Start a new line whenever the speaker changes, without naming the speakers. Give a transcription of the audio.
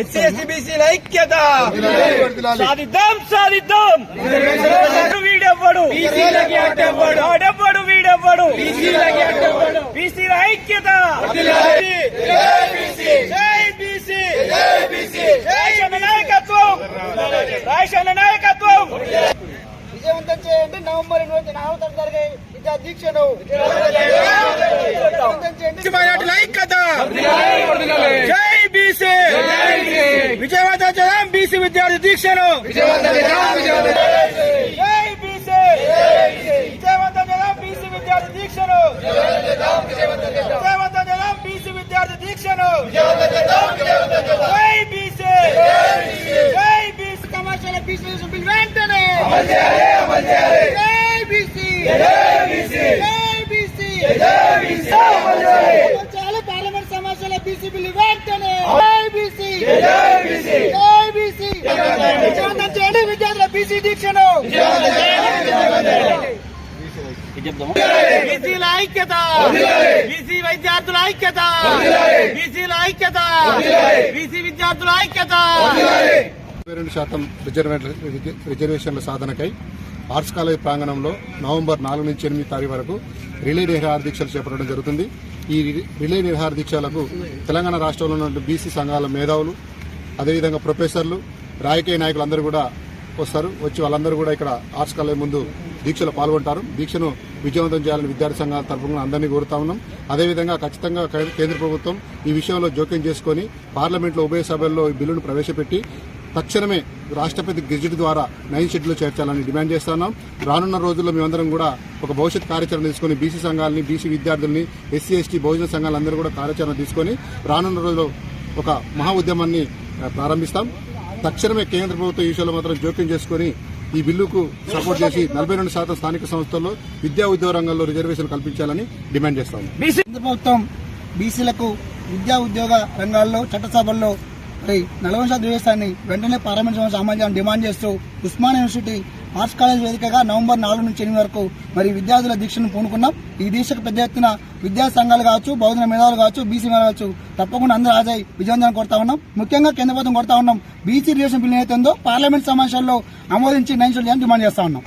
SC ST బీసీల ఐక్యత. సాధిద్దాం సాధిద్దాం. వీడెవ్వడు? వాడెవ్వడు వీడెవ్వడు? బీసీల ఐక్యత. నాయకత్వం. రాయశన్న నాయకత్వం.
విజయవంతం చేయండి. నవంబర్ ఇరవై నాలుగు జరిగే విద్యా దీక్షను. విజయవంతం చేయండి.
బీసీ.
చాలా పార్లమెంట్ సమావేశాల బీసీ బిల్ వెంటనే. బీసీ జై బీసీ విజయవంతం చేయండి విద్యార్థుల బీసీ దీక్షను
బీసీల ఐక్యత. బీసీ విద్యార్థుల ఐక్యత. బీసీల ఐక్యత. బీసీ విద్యార్థుల ఐక్యత.
రెండు శాతం రిజర్వే- రిజర్వేషన్ల సాధనకై ఆర్ట్స్ కాలేజ్ ప్రాంగణంలో నవంబర్ నాలుగు నుంచి ఎనిమిది తారీఖు వరకు రిలే నిరహార దీక్షలు చేపట్టడం జరుగుతుంది. ఈ రిలే నిర్హార దీక్షలకు తెలంగాణ రాష్ట్రంలో ఉన్న బీసీ సంఘాల మేధావులు అదేవిధంగా ప్రొఫెసర్లు రాజకీయ నాయకులు అందరూ కూడా వస్తారు. వచ్చి వాళ్ళందరూ కూడా ఇక్కడ ఆర్ట్స్ కాలేజ్ ముందు దీక్షలో పాల్గొంటారు. దీక్షను విజయవంతం చేయాలని విద్యార్థి సంఘాల తరఫున అందరినీ కోరుతా ఉన్నాం. అదేవిధంగా ఖచ్చితంగా కేంద్ర ప్రభుత్వం ఈ విషయంలో జోక్యం చేసుకుని పార్లమెంట్లో ఉభయ సభల్లో ఈ బిల్లును ప్రవేశపెట్టి తక్షణమే రాష్ట్రపతి గెజిట్ ద్వారా నైన్ షెడ్యూల్లో చేర్చాలని డిమాండ్ చేస్తున్నాం రానున్న రోజుల్లో మేమందరం కూడా ఒక భవిష్యత్ కార్యాచరణ తీసుకుని బీసీ సంఘాలని బీసీ విద్యార్థుల్ని ఎస్సీ ఎస్టీ బహుజన సంఘాలందరూ కూడా కార్యాచరణ తీసుకొని రానున్న రోజుల్లో ఒక మహా ఉద్యమాన్ని ప్రారంభిస్తాం. తక్షణమే కేంద్ర ప్రభుత్వం ఈ విషయంలో మాత్రం జోక్యం చేసుకుని ఈ బిల్లుకు సపోర్ట్ చేసి నలభై రెండు శాతం స్థానిక సంస్థల్లో విద్యా ఉద్యోగ రంగంలో రిజర్వేషన్ కల్పించాలని డిమాండ్ చేస్తాం
కేంద్ర ప్రభుత్వం బీసీలకు విద్యా ఉద్యోగ రంగాల్లో చట్టసభల్లో నలభై శాతం వెంటనే పార్లమెంట్ సమావేశం డిమాండ్ చేస్తూ ఉస్మాన్ యూనివర్సిటీ ఆర్ట్స్ కాలేజ్ వేదికగా నవంబర్ నాలుగు నుంచి ఎనిమిది వరకు మరి విద్యార్థుల దీక్షను పూనుకున్నాం. ఈ దీక్షకు పెద్ద ఎత్తున విద్యా సంఘాలు కావచ్చు బౌద్ధ మేధావులు కావచ్చు బీసీ మేధావులు కావచ్చు తప్పకుండా అందరూ హాజరై విజయవంతం కొడతా ఉన్నాం. ముఖ్యంగా కేంద్ర ప్రభుత్వం కొడతా ఉన్నాం. బీసీ రిజర్వేషన్ బిల్ ఏదైతే ఉందో పార్లమెంట్ సమావేశాల్లో ఆమోదించి నైన్ డిమాండ్ చేస్తా ఉన్నాం.